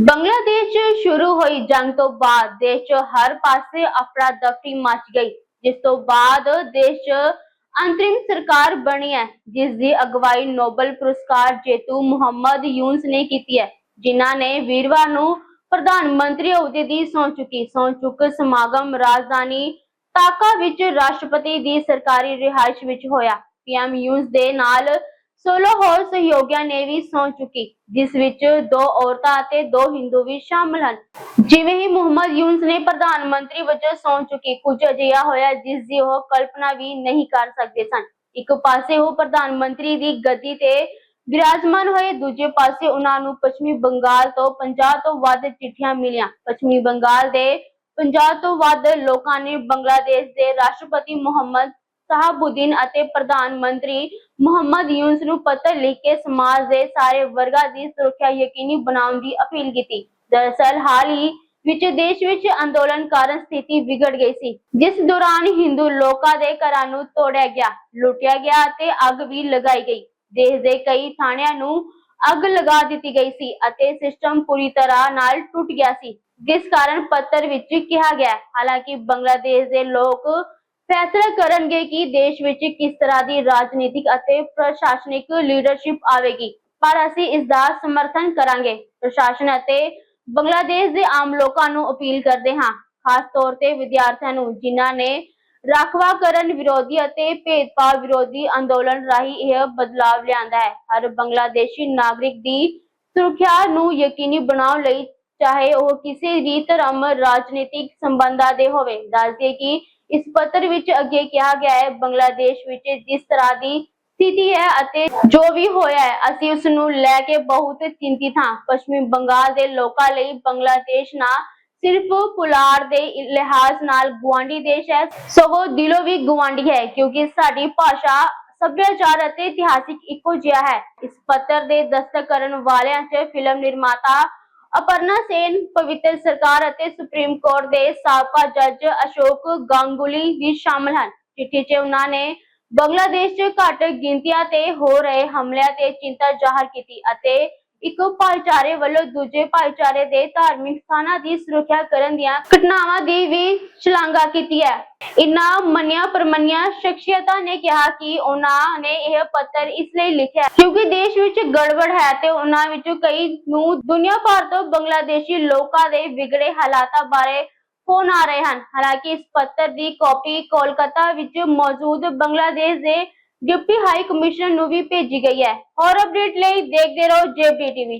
ਬੰਗਲਾਦੇਸ਼ 'ਚ ਸ਼ੁਰੂ ਹੋਈ ਜੰਗ ਤੋਂ ਬਾਅਦ ਦੇਸ਼ 'ਚ ਹਰ ਪਾਸੇ ਅਫਰਾ ਦਫਰੀ ਮਚ ਗਈ, ਜਿਸ ਤੋਂ ਬਾਅਦ ਦੇਸ਼ 'ਚ ਅੰਤਰਿਮ ਸਰਕਾਰ ਬਣੀ ਹੈ, ਜਿਸ ਦੀ ਅਗਵਾਈ ਨੋਬਲ ਪੁਰਸਕਾਰ ਜੇਤੂ ਮੁਹੰਮਦ ਯੂਨਸ ਨੇ ਕੀਤੀ ਹੈ, ਜਿਨ੍ਹਾਂ ਨੇ ਵੀਰਵਾਰ ਨੂੰ ਪ੍ਰਧਾਨ ਮੰਤਰੀ ਅਹੁਦੇ ਦੀ ਸਹੁੰ ਚੁੱਕੀ ਸਹੁੰ ਚੁੱਕ ਸਮਾਗਮ ਰਾਜਧਾਨੀ ਤਾਕਾ ਵਿੱਚ ਰਾਸ਼ਟਰਪਤੀ ਦੀ ਸਰਕਾਰੀ ਰਿਹਾਇਸ਼ ਵਿੱਚ ਹੋਇਆ। ਪੀਐਮ ਯੂਨਸ ਦੇ ਨਾਲ 16 ਹੋਰ ਸਹਿਯੋਗੀਆਂ ਨੇ ਵੀ ਸਹੁੰ ਚੁੱਕੀ, ਜਿਸ ਵਿੱਚ ਦੋ ਔਰਤਾਂ ਅਤੇ ਦੋ ਹਿੰਦੂ ਵੀ ਸ਼ਾਮਲ ਹਨ। ਜਿਵੇਂ ਹੀ ਮੁਹੰਮਦ ਯੂਨਸ ਨੇ ਪ੍ਰਧਾਨ ਮੰਤਰੀ ਵਜੋਂ ਸਹੁੰ ਚੁੱਕੀ, ਕੁਝ ਅਜਿਹਾ ਹੋਇਆ ਜਿਸ ਦੀ ਉਹ ਕਲਪਨਾ ਵੀ ਨਹੀਂ ਕਰ ਸਕਦੇ ਸਨ। ਇੱਕ ਪਾਸੇ ਉਹ ਪ੍ਰਧਾਨ ਮੰਤਰੀ ਦੀ ਗੱਦੀ ਤੇ ਵਿਰਾਜਮਾਨ ਹੋਏ, ਦੂਜੇ ਪਾਸੇ ਉਹਨਾਂ ਨੂੰ ਪੱਛਮੀ ਬੰਗਾਲ ਤੋਂ 50 ਤੋਂ ਵੱਧ ਚਿੱਠੀਆਂ ਮਿਲੀਆਂ। ਪੱਛਮੀ ਬੰਗਾਲ ਦੇ 50 ਤੋਂ ਵੱਧ ਲੋਕਾਂ ਨੇ ਬੰਗਲਾਦੇਸ਼ ਦੇ ਰਾਸ਼ਟਰਪਤੀ ਮੁਹੰਮਦ ਸਾਹਬੁਦੀਨ ਅਤੇ ਪ੍ਰਧਾਨ ਮੰਤਰੀ ਮੁਹੰਮਦ ਯੂਨਸ ਨੂੰ ਪੱਤਰ ਲਿਖ ਕੇ ਸਮਾਜ ਦੇ ਸਾਰੇ ਵਰਗਾਂ ਦੀ ਸੁਰੱਖਿਆ ਯਕੀਨੀ ਬਣਾਉਣ ਦੀ ਅਪੀਲ ਕੀਤੀ। ਦਰਅਸਲ, ਹਾਲ ਹੀ ਵਿੱਚ ਦੇਸ਼ ਵਿੱਚ ਅੰਦੋਲਨ ਕਾਰਨ ਸਥਿਤੀ ਵਿਗੜ ਗਈ ਸੀ, ਜਿਸ ਦੌਰਾਨ ਹਿੰਦੂ ਲੋਕਾਂ ਦੇ ਘਰਾਂ ਨੂੰ ਤੋੜਿਆ ਗਿਆ, ਲੁੱਟਿਆ ਗਿਆ ਅਤੇ ਅੱਗ ਵੀ ਲਗਾਈ ਗਈ। ਦੇਸ਼ ਦੇ ਕਈ ਥਾਣਿਆਂ ਨੂੰ ਅੱਗ ਲਗਾ ਦਿੱਤੀ ਗਈ ਸੀ ਅਤੇ ਸਿਸਟਮ ਪੂਰੀ ਤਰ੍ਹਾਂ ਨਾਲ ਟੁੱਟ ਗਿਆ ਸੀ, ਜਿਸ ਕਾਰਨ ਪੱਤਰ ਵਿੱਚ ਕਿਹਾ ਗਿਆ, ਹਾਲਾਂਕਿ ਬੰਗਲਾਦੇਸ਼ ਦੇ ਲੋਕ ਫੈਸਲਾ ਕਰਨਗੇ ਕਿ ਦੇਸ਼ ਵਿੱਚ ਕਿਸ ਤਰ੍ਹਾਂ ਦੀ ਰਾਜਨੀਤਿਕ ਅਤੇ ਪ੍ਰਸ਼ਾਸਨਿਕ ਲੀਡਰਸ਼ਿਪ ਆਵੇਗੀ। ਪਰ ਅਸੀਂ ਇਸ ਦਾ ਸਮਰਥਨ ਕਰਾਂਗੇ। ਪ੍ਰਸ਼ਾਸਨ ਅਤੇ ਬੰਗਲਾਦੇਸ਼ ਦੇ ਆਮ ਲੋਕਾਂ ਨੂੰ ਅਪੀਲ ਕਰਦੇ ਹਾਂ। ਖਾਸ ਤੌਰ ਤੇ ਵਿਦਿਆਰਥੀਆਂ ਨੂੰ, ਜਿਨ੍ਹਾਂ ਨੇ ਰਾਖਵਾਂਕਰਨ ਵਿਰੋਧੀ ਅਤੇ ਭੇਦਭਾਵ ਵਿਰੋਧੀ ਅੰਦੋਲਨ ਰਾਹੀਂ ਇਹ ਬਦਲਾਵ ਲਿਆਂਦਾ ਹੈ। ਹਰ ਬੰਗਲਾਦੇਸ਼ੀ ਨਾਗਰਿਕ ਦੀ ਸੁਰੱਖਿਆ ਨੂੰ ਯਕੀਨੀ ਬਣਾਉਣ ਲਈ ਚਾਹੇ ਉਹ ਕਿਸੇ ਵੀ ਧਰਮ, ਰਾਜਨੀਤਿਕ ਸੰਬੰਧਾਂ ਦੇ ਹੋਵੇ। ਦੱਸਦੇ ਕਿ ਇਸ ਪੱਤਰ ਵਿੱਚ ਅੱਗੇ ਕਿਹਾ ਗਿਆ ਹੈ, ਬੰਗਲਾਦੇਸ਼ ਵਿੱਚ ਜਿਸ ਤਰ੍ਹਾਂ ਦੀ ਸਥਿਤੀ ਹੈ ਅਤੇ ਜੋ ਵੀ ਹੋਇਆ ਹੈ, ਅਸੀਂ ਉਸ ਨੂੰ ਲੈ ਕੇ ਬਹੁਤ ਚਿੰਤਿਤ ਹਾਂ। ਪੱਛਮੀ ਬੰਗਾਲ ਦੇ ਲੋਕਾਂ ਲਈ ਬੰਗਲਾਦੇਸ਼ ਨਾ ਸਿਰਫ ਪੁਲਾੜ ਦੇ ਲਿਹਾਜ਼ ਨਾਲ ਗੁਆਂਢੀ ਦੇਸ਼ ਹੈ, ਸਗੋਂ ਦਿਲੋਂ ਵੀ ਗੁਆਂਢੀ ਹੈ, ਕਿਉਂਕਿ ਸਾਡੀ ਭਾਸ਼ਾ ਸੱਭਿਆਚਾਰ ਅਤੇ ਇਤਿਹਾਸਿਕ ਇੱਕੋ ਜਿਹਾ ਹੈ। ਇਸ ਪੱਤਰ ਦੇ ਦਸਤਕ ਕਰਨ ਵਾਲਿਆਂ 'ਚ ਫਿਲਮ ਨਿਰਮਾਤਾ ਅਪਰਨਾ ਸੇਨ, ਪਵਿੱਤਰ ਸਰਕਾਰ ਅਤੇ ਸੁਪਰੀਮ ਕੋਰਟ ਦੇ ਸਾਬਕਾ ਜੱਜ ਅਸ਼ੋਕ ਗਾਂਗੁਲੀ ਵੀ ਸ਼ਾਮਲ ਹਨ। ਚਿੱਠੀ 'ਚ ਉਹਨਾਂ ਨੇ ਬੰਗਲਾਦੇਸ਼ 'ਚ ਘੱਟ ਗਿਣਤੀਆਂ ਤੇ ਹੋ ਰਹੇ ਹਮਲਿਆਂ ਤੇ ਚਿੰਤਾ ਜ਼ਾਹਰ ਕੀਤੀ ਅਤੇ ਇੱਕ ਭਾਈਚਾਰੇ ਵੱਲੋਂ ਦੂਜੇ ਭਾਈਚਾਰੇ ਦੇ ਧਾਰਮਿਕ ਸਥਾਨਾਂ ਦੀ ਸੁਰੱਖਿਆ ਕਰਨ ਦੀਆਂ ਘਟਨਾਵਾਂ ਦੀ ਵੀ ਸ਼ਲਾਘਾ ਕੀਤੀ ਹੈ। ਇਨ੍ਹਾਂ ਮੰਨਿਆ ਪ੍ਰਮੰਨਿਆ ਸ਼ਖਸੀਅਤਾਂ ਨੇ ਕਿਹਾ ਕਿ ਉਹਨਾਂ ਨੇ ਇਹ ਪੱਤਰ ਇਸ ਲਈ ਲਿਖਿਆ ਕਿਉਂਕਿ ਦੇਸ਼ ਵਿੱਚ ਗੜਬੜ ਹੈ ਤੇ ਉਹਨਾਂ ਵਿੱਚੋਂ ਕਈ ਨੂੰ ਦੁਨੀਆ ਭਰ ਤੋਂ ਬੰਗਲਾਦੇਸ਼ੀ ਲੋਕਾਂ ਦੇ ਵਿਗੜੇ ਹਾਲਾਤਾਂ ਬਾਰੇ ਫੋਨ ਆ ਰਹੇ ਹਨ। ਹਾਲਾਂਕਿ ਇਸ ਪੱਤਰ ਦੀ ਕਾਪੀ ਕੋਲਕਾਤਾ ਵਿੱਚ ਮੌਜੂਦ ਬੰਗਲਾਦੇਸ਼ ਦੇ ਡਿਪਟੀ ਹਾਈ ਕਮਿਸ਼ਨਰ ਨੂੰ ਵੀ ਭੇਜੀ ਗਈ ਹੈ। ਹੋਰ ਅਪਡੇਟ ਲਈ ਦੇਖਦੇ ਰਹੋ ਜੇਬੀ ਟੀਵੀ।